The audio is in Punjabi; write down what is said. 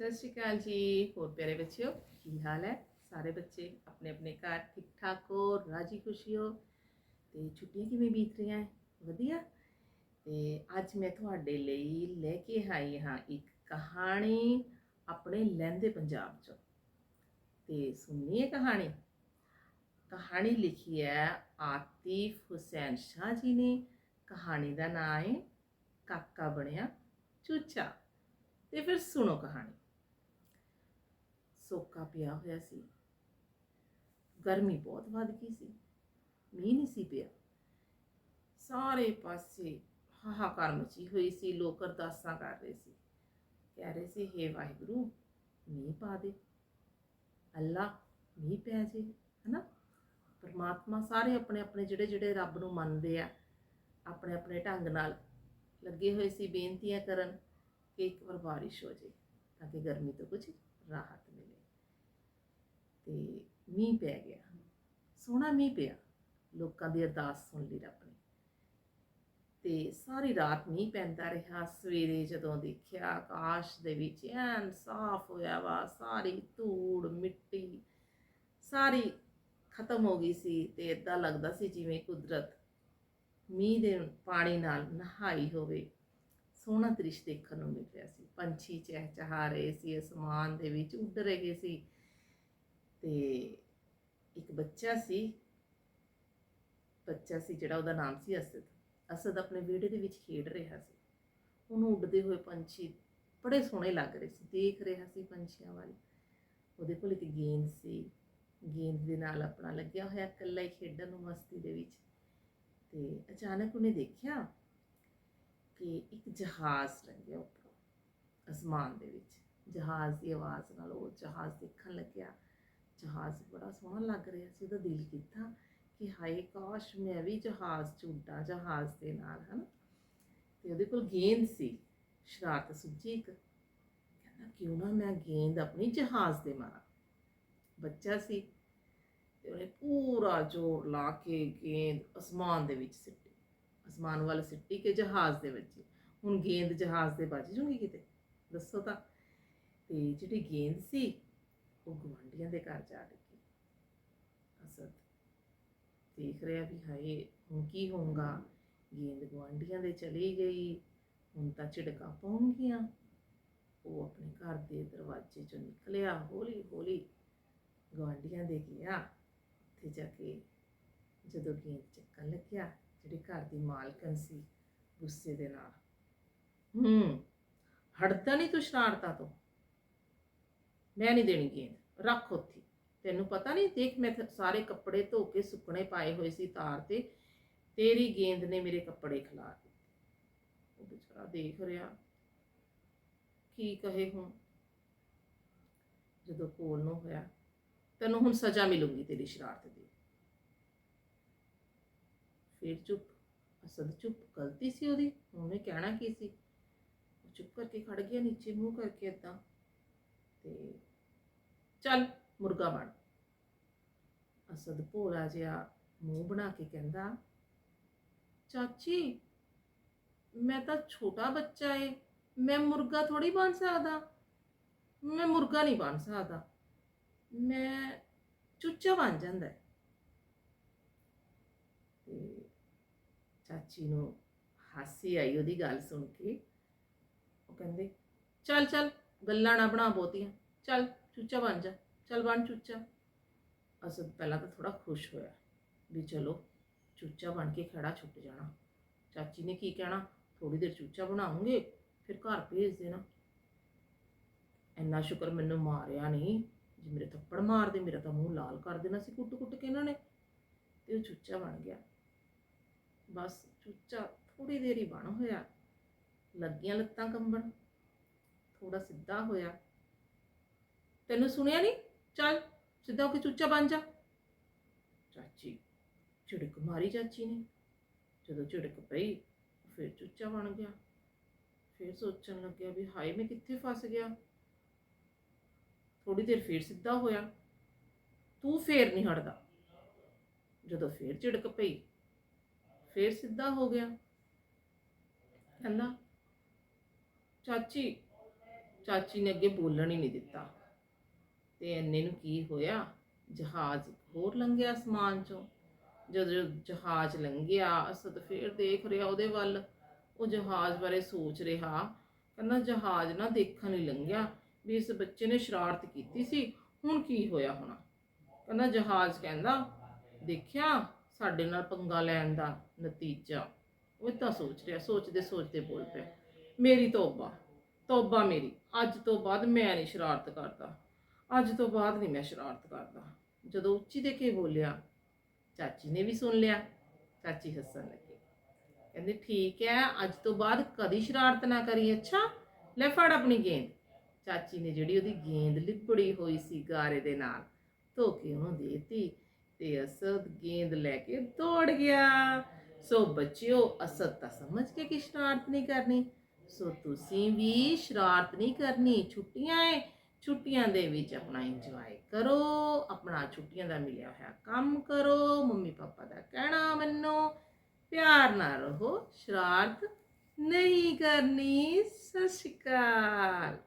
ਸਤਿ ਸ਼੍ਰੀ ਅਕਾਲ ਜੀ, ਹੋਰ ਪਿਆਰੇ ਬੱਚਿਓ, ਕੀ ਹਾਲ ਹੈ? ਸਾਰੇ ਬੱਚੇ ਆਪਣੇ ਆਪਣੇ ਘਰ ਠੀਕ ਠਾਕ ਹੋ, ਰਾਜੀ ਖੁਸ਼ੀ ਹੋ? ਤੇ ਛੁੱਟੀਆਂ ਕਿਵੇਂ ਬੀਤ ਰਹੀਆਂ ਹੈ? ਵਧੀਆ? ਤੇ ਅੱਜ ਮੈਂ ਤੁਹਾਡੇ ਲਈ ਲੈ ਕੇ ਆਈ ਹਾਂ ਇੱਕ ਕਹਾਣੀ ਆਪਣੇ ਲਹਿੰਦੇ ਪੰਜਾਬ ਚੋਂ। ਤੇ ਹੈ ਕਹਾਣੀ? ਕਹਾਣੀ ਲਿਖੀ ਹੈ ਆਤਿਫ ਹੁਸੈਨ ਸ਼ਾਹ ਜੀ ਨੇ। ਕਹਾਣੀ ਦਾ ਨਾਮ ਹੈ ਕਾਕਾ ਬਣਿਆ ਚੂਚਾ। ਤੇ ਫਿਰ ਸੁਣੋ ਕਹਾਣੀ। ਸੋਕਾ ਪਿਆ ਹੋਇਆ ਸੀ ਗਰਮੀ ਬਹੁਤ ਵੱਧ ਗਈ ਸੀ ਮੀਂਹ ਨਹੀਂ ਸੀ ਪਿਆ ਸਾਰੇ ਪਾਸੇ ਹਾਹਾਕਾਰ ਮਚੀ ਹੋਈ ਸੀ ਲੋਕ ਅਰਦਾਸਾਂ ਕਰ ਰਹੇ ਸੀ ਕਹਿ ਰਹੇ ਸੀ ਹੇ ਵਾਹਿਗੁਰੂ ਮੀਂਹ ਪਾ ਦੇ ਅੱਲਾ ਮੀਂਹ ਪੈ ਜੇ ਹਨਾ ਪਰਮਾਤਮਾ ਸਾਰੇ ਆਪਣੇ ਆਪਣੇ ਜਿਹੜੇ ਜਿਹੜੇ ਰੱਬ ਨੂੰ ਮੰਨਦੇ ਆ ਆਪਣੇ ਆਪਣੇ ਢੰਗ ਨਾਲ ਲੱਗੇ ਹੋਏ ਸੀ ਬੇਨਤੀਆਂ ਕਰਨ ਕਿ ਇੱਕ ਵਾਰ ਬਾਰਿਸ਼ ਹੋ ਜੇ ਤਾਂ ਕਿ ਗਰਮੀ ਤੋਂ ਕੁਝ ਰਾਹਤ ਮਿਲੇ ਤੇ ਮੀਂਹ ਪੈ ਗਿਆ। ਸੋਹਣਾ ਮੀਂਹ ਪਿਆ। ਲੋਕਾਂ ਦੀ ਅਰਦਾਸ ਸੁਣ ਲਈ ਰੱਬ ਨੇ। ਤੇ ਸਾਰੀ ਰਾਤ ਮੀਂਹ ਪੈਂਦਾ ਰਿਹਾ। ਸਵੇਰੇ ਜਦੋਂ ਦੇਖਿਆ ਆਕਾਸ਼ ਦੇ ਵਿੱਚ ਐਨ ਸਾਫ਼ ਹੋਇਆ ਵਾ, ਸਾਰੀ ਧੂੜ, ਮਿੱਟੀ ਸਾਰੀ ਖਤਮ ਹੋ ਗਈ ਸੀ ਤੇ ਇਦਾਂ ਲੱਗਦਾ ਸੀ ਜਿਵੇਂ ਕੁਦਰਤ ਮੀਂਹ ਦੇ ਪਾਣੀ ਨਾਲ ਨਹਾਈ ਹੋਵੇ। ਸੋਹਣਾ ਦ੍ਰਿਸ਼ ਦੇਖਣ ਨੂੰ ਮਿਲ ਰਿਹਾ ਸੀ। ਪੰਛੀ ਚਹਿਚਹਾ ਰਹੇ ਸੀ, ਅਸਮਾਨ ਦੇ ਵਿੱਚ ਉੱਡ ਰਹੇ ਸੀ। ਤੇ ਇੱਕ ਬੱਚਾ ਸੀ ਬੱਚਾ ਸੀ ਜਿਹੜਾ ਉਹਦਾ ਨਾਮ ਸੀ ਅਸਦ ਅਸਦ ਆਪਣੇ ਵਿਹੜੇ ਦੇ ਵਿੱਚ ਖੇਡ ਰਿਹਾ ਸੀ। ਉਹਨੂੰ ਉੱਡਦੇ ਹੋਏ ਪੰਛੀ ਬੜੇ ਸੋਹਣੇ ਲੱਗ ਰਹੇ ਸੀ। ਦੇਖ ਰਿਹਾ ਸੀ ਪੰਛੀਆਂ ਵੱਲ। ਉਹਦੇ ਕੋਲ ਇੱਕ ਗੇਂਦ ਸੀ। ਗੇਂਦ ਦੇ ਨਾਲ ਆਪਣਾ ਲੱਗਿਆ ਹੋਇਆ ਇਕੱਲਾ ਹੀ ਖੇਡਣ ਨੂੰ ਮਸਤੀ ਦੇ ਵਿੱਚ। ਤੇ ਅਚਾਨਕ ਉਹਨੇ ਦੇਖਿਆ ਕਿ ਇੱਕ ਜਹਾਜ਼ ਲੰਘਿਆ ਉੱਪਰੋਂ, ਅਸਮਾਨ ਦੇ ਵਿੱਚ। ਜਹਾਜ਼ ਦੀ ਆਵਾਜ਼ ਨਾਲ ਉਹ ਜਹਾਜ਼ ਦੇਖਣ ਲੱਗਿਆ। ਜਹਾਜ਼ ਬੜਾ ਸੋਹਣਾ ਲੱਗ ਰਿਹਾ ਸੀ, ਉਹਦਾ ਦਿਲ ਕੀਤਾ ਕਿ ਹਾਏ ਕਾਸ਼ ਮੈਂ ਵੀ ਜਹਾਜ਼ 'ਚ ਉੱਡਾਂ, ਜਹਾਜ਼ ਦੇ ਨਾਲ, ਹਨ? ਤੇ ਉਹਦੇ ਕੋਲ ਗੇਂਦ ਸੀ, ਸ਼ਰਾਰਤ ਸੁੱਝੀ ਇੱਕ। ਕਹਿੰਦਾ, ਕਿਉਂ ਨਾ ਮੈਂ ਗੇਂਦ ਆਪਣੀ ਜਹਾਜ਼ ਦੇ ਮਾਰਾਂ? ਬੱਚਾ ਸੀ ਤੇ ਉਹਨੇ ਪੂਰਾ ਜ਼ੋਰ ਲਾ ਕੇ ਗੇਂਦ ਅਸਮਾਨ ਦੇ ਵਿੱਚ ਸਿੱਟੀ। ਅਸਮਾਨ ਵੱਲ ਸਿੱਟੀ ਕਿ ਜਹਾਜ਼ ਦੇ ਵਿੱਚ। ਹੁਣ ਗੇਂਦ ਜਹਾਜ਼ ਦੇ ਵੱਜ ਜੂਗੀ ਕਿਤੇ? ਦੱਸੋ ਤਾਂ। ਤੇ ਜਿਹੜੀ ਗੇਂਦ ਸੀ ਉਹ ਗਵਾਂਢੀਆਂ ਦੇ ਘਰ ਜਾ ਡਿੱਗੀ। ਅਸਦ ਦੇਖ ਰਿਹਾ ਵੀ ਹਾਏ, ਹੁਣ ਕੀ ਹੋਊਗਾ? ਗੇਂਦ ਗਵਾਂਢੀਆਂ ਦੇ ਚਲੀ ਗਈ, ਹੁਣ ਤਾਂ ਝਿੜਕਾਂ ਪਾਉਣਗੀਆਂ। ਉਹ ਆਪਣੇ ਘਰ ਦੇ ਦਰਵਾਜ਼ੇ ਚੋਂ ਨਿਕਲਿਆ, ਹੌਲੀ ਹੌਲੀ ਗਵਾਂਢੀਆਂ ਦੇ ਗਿਆ। ਉੱਥੇ ਜਾ ਕੇ ਜਦੋਂ ਗੇਂਦ ਚੱਕਣ ਲੱਗਿਆ, ਜਿਹੜੀ ਘਰ ਦੀ ਮਾਲਕਨ ਸੀ ਗੁੱਸੇ ਦੇ ਨਾਲ, ਹੂੰ, ਹਟਦਾ ਨਹੀਂ ਤੂੰ ਸ਼ਰਾਰਤਾਂ ਤੋਂ? ਮੈਂ ਨਹੀਂ ਦੇਣੀ ਗੇਂਦ, ਰੱਖ ਉੱਥੇ। ਤੈਨੂੰ ਪਤਾ ਨਹੀਂ, ਦੇਖ ਮੈਂ ਸਾਰੇ ਕੱਪੜੇ ਧੋ ਕੇ ਸੁੱਕਣੇ ਪਾਏ ਹੋਏ ਸੀ ਤਾਰ ਤੇ, ਤੇਰੀ ਗੇਂਦ ਨੇ ਮੇਰੇ ਕੱਪੜੇ ਖਿਲਾਰ ਦਿੱਤੇ। ਉਹ ਵਿਚਾਰਾ ਦੇਖ ਰਿਹਾ, ਕੀ ਕਹੇ ਹੁਣ? ਜਦੋਂ ਕੋਲ ਨੂੰ ਹੋਇਆ, ਤੈਨੂੰ ਹੁਣ ਸਜ਼ਾ ਮਿਲੂਗੀ ਤੇਰੀ ਸ਼ਰਾਰਤ ਦੀ। ਫਿਰ ਚੁੱਪ ਅਸਦ ਚੁੱਪ ਗਲਤੀ ਸੀ ਉਹਦੀ, ਉਹਨੇ ਕਹਿਣਾ ਕੀ ਸੀ? ਚੁੱਪ ਕਰਕੇ ਖੜ ਗਿਆ, ਨੀਚੇ ਮੂੰਹ ਕਰਕੇ ਏਦਾਂ। ਚੱਲ ਮੁਰਗਾ ਬਣ। ਅਸਦ ਭੋਲਾ ਜਿਹਾ ਮੂੰਹ ਬਣਾ ਕੇ ਕਹਿੰਦਾ, ਚਾਚੀ, ਮੈਂ ਤਾਂ ਛੋਟਾ ਬੱਚਾ ਏ, ਮੈਂ ਮੁਰਗਾ ਥੋੜੀ ਬਣ ਸਕਦਾ? ਮੈਂ ਮੁਰਗਾ ਨਹੀਂ ਬਣ ਸਕਦਾ। ਮੈਂ ਚੁੱਚਾ ਬਣ ਜਾਂਦਾ ਤੇ ਚਾਚੀ ਨੂੰ ਹਾਸੀ ਆਈ ਉਹਦੀ ਗੱਲ ਸੁਣ ਕੇ। ਉਹ ਕਹਿੰਦੇ, ਚੱਲ ਚੱਲ, ਗੱਲਾਂ ਨਾ ਬਣਾ ਬਹੁਤੀਆਂ, ਚੱਲ ਚੂਚਾ ਬਣ ਜਾ। ਚੱਲ ਬਣ ਚੂਚਾ। ਅਸਦ ਪਹਿਲਾਂ ਤਾਂ ਥੋੜਾ ਖੁਸ਼ ਹੋਇਆ ਵੀ ਚਲੋ ਚੂਚਾ ਬਣ ਕੇ ਖੜਾ ਛੁੱਟ ਜਾਣਾ। ਚਾਚੀ ਨੇ ਕੀ ਕਹਿਣਾ? ਥੋੜੀ ਦੇਰ ਚੂਚਾ ਬਣਾਉਂਗੇ, ਫਿਰ ਘਰ ਭੇਜ ਦੇਣਾ। ਇੰਨਾ ਸ਼ੁਕਰ ਮੈਨੂੰ ਮਾਰਿਆ ਨਹੀਂ ਜੇ ਮੇਰੇ ਥੱਪੜ ਮਾਰਦੇ ਮੇਰਾ ਤਾਂ ਮੂੰਹ ਲਾਲ ਕਰ ਦੇਣਾ ਸੀ ਕੁੱਟ-ਕੁੱਟ ਕੇ ਇਹਨਾਂ ਨੇ ਤੇ ਉਹ ਚੂਚਾ ਬਣ ਗਿਆ। ਬਸ ਚੂਚਾ ਥੋੜੀ ਦੇਰ ਹੀ ਬਣ ਹੋਇਆ। ਲੱਗੀਆਂ ਲੱਤਾਂ ਕੰਬਣ। ਥੋੜਾ ਸਿੱਧਾ ਹੋਇਆ। ਤੈਨੂੰ ਸੁਣਿਆ ਨਹੀਂ ਚੱਲ, ਸਿੱਧਾ ਹੋ ਕੇ ਚੂਚਾ ਬਣ ਜਾ। ਚਾਚੀ, ਝਿੜਕ ਮਾਰੀ ਚਾਚੀ ਨੇ। ਜਦੋਂ ਝਿੜਕ ਪਈ, ਫਿਰ ਚੂਚਾ ਬਣ ਗਿਆ। ਫਿਰ ਸੋਚਣ ਲੱਗਿਆ ਵੀ ਹਾਏ, ਮੈਂ ਕਿੱਥੇ ਫਸ ਗਿਆ। ਥੋੜੀ ਦੇਰ ਫਿਰ ਸਿੱਧਾ ਹੋਇਆ। ਤੂੰ ਫੇਰ ਨਹੀਂ ਹਟਦਾ। ਜਦੋਂ ਫੇਰ ਝਿੜਕ ਪਈ, ਫੇਰ ਸਿੱਧਾ ਹੋ ਗਿਆ। ਕਹਿੰਦਾ, ਚਾਚੀ ਚਾਚੀ ਨੇ ਅੱਗੇ ਬੋਲਣ ਹੀ ਨਹੀਂ ਦਿੱਤਾ। ਤੇ ਇੰਨੇ ਨੂੰ ਕੀ ਹੋਇਆ? ਜਹਾਜ਼ ਹੋਰ ਲੰਘਿਆ ਅਸਮਾਨ ਚੋਂ। ਜਦੋਂ ਜਹਾਜ਼ ਲੰਘਿਆ ਅਸਦ ਫੇਰ ਦੇਖ ਰਿਹਾ ਉਹਦੇ ਵੱਲ। ਉਹ ਜਹਾਜ਼ ਬਾਰੇ ਸੋਚ ਰਿਹਾ। ਕਹਿੰਦਾ, ਜਹਾਜ਼ ਨਾ ਦੇਖਣ ਹੀ ਲੰਘਿਆ। ਵੀ ਇਸ ਬੱਚੇ ਨੇ ਸ਼ਰਾਰਤ ਕੀਤੀ ਸੀ। ਹੁਣ ਕੀ ਹੋਇਆ ਹੋਣਾ? ਕਹਿੰਦਾ, ਜਹਾਜ਼ ਕਹਿੰਦਾ, ਦੇਖਿਆ, ਸਾਡੇ ਨਾਲ ਪੰਗਾ ਲੈਣ ਦਾ ਨਤੀਜਾ। ਉਹ ਤਾਂ ਸੋਚ ਰਿਹਾ, ਸੋਚਦੇ ਸੋਚਦੇ ਬੋਲ ਪਿਆ, ਮੇਰੀ ਤੋਬਾ ਤੋਬਾ ਮੇਰੀ। ਅੱਜ ਤੋਂ ਬਾਅਦ ਮੈਂ ਨਹੀਂ ਸ਼ਰਾਰਤ ਕਰਦਾ। ਅੱਜ ਤੋਂ ਬਾਅਦ ਨਹੀਂ ਮੈਂ ਸ਼ਰਾਰਤ ਕਰਦਾ। ਜਦੋਂ ਉੱਚੀ ਦੇ ਕੇ ਬੋਲਿਆ, ਚਾਚੀ ਨੇ ਵੀ ਸੁਣ ਲਿਆ, ਚਾਚੀ ਹੱਸਣ ਲੱਗੀ। ਕਹਿੰਦੇ, ਠੀਕ ਹੈ ਅੱਜ ਤੋਂ ਬਾਅਦ ਕਦੀ ਸ਼ਰਾਰਤ ਨਾ ਕਰੀ, ਅੱਛਾ? ਲੈ ਫੜ ਆਪਣੀ ਗੇਂਦ। ਚਾਚੀ ਨੇ ਜਿਹੜੀ ਉਹਦੀ ਗੇਂਦ ਲਿਪੜੀ ਹੋਈ ਸੀ ਗਾਰੇ ਦੇ ਨਾਲ ਧੋ ਕੇ ਉਹਨੂੰ ਦੇਤੀ ਤੇ ਅਸਦ ਗੇਂਦ ਲੈ ਕੇ ਦੌੜ ਗਿਆ। ਸੋ ਬੱਚਿਓ, ਅਸਦ ਤਾਂ ਸਮਝ ਕੇ ਕਿ ਸ਼ਰਾਰਤ ਨਹੀਂ ਕਰਨੀ। ਸੋ ਤੁਸੀਂ ਵੀ ਸ਼ਰਾਰਤ ਨਹੀਂ ਕਰਨੀ, ਛੁੱਟੀਆਂ ਏ ਛੁੱਟੀਆਂ ਦੇ ਵਿੱਚ ਆਪਣਾ ਇੰਜੋਏ ਕਰੋ, ਆਪਣਾ ਛੁੱਟੀਆਂ ਦਾ ਮਿਲਿਆ ਹੋਇਆ ਕੰਮ ਕਰੋ, ਮੰਮੀ ਪਾਪਾ ਦਾ ਕਹਿਣਾ ਮੰਨੋ, ਪਿਆਰ ਨਾਲ ਰਹੋ, ਸ਼ਰਾਰਤ ਨਹੀਂ ਕਰਨੀ, ਸਤਿ ਸ਼੍ਰੀ ਅਕਾਲ।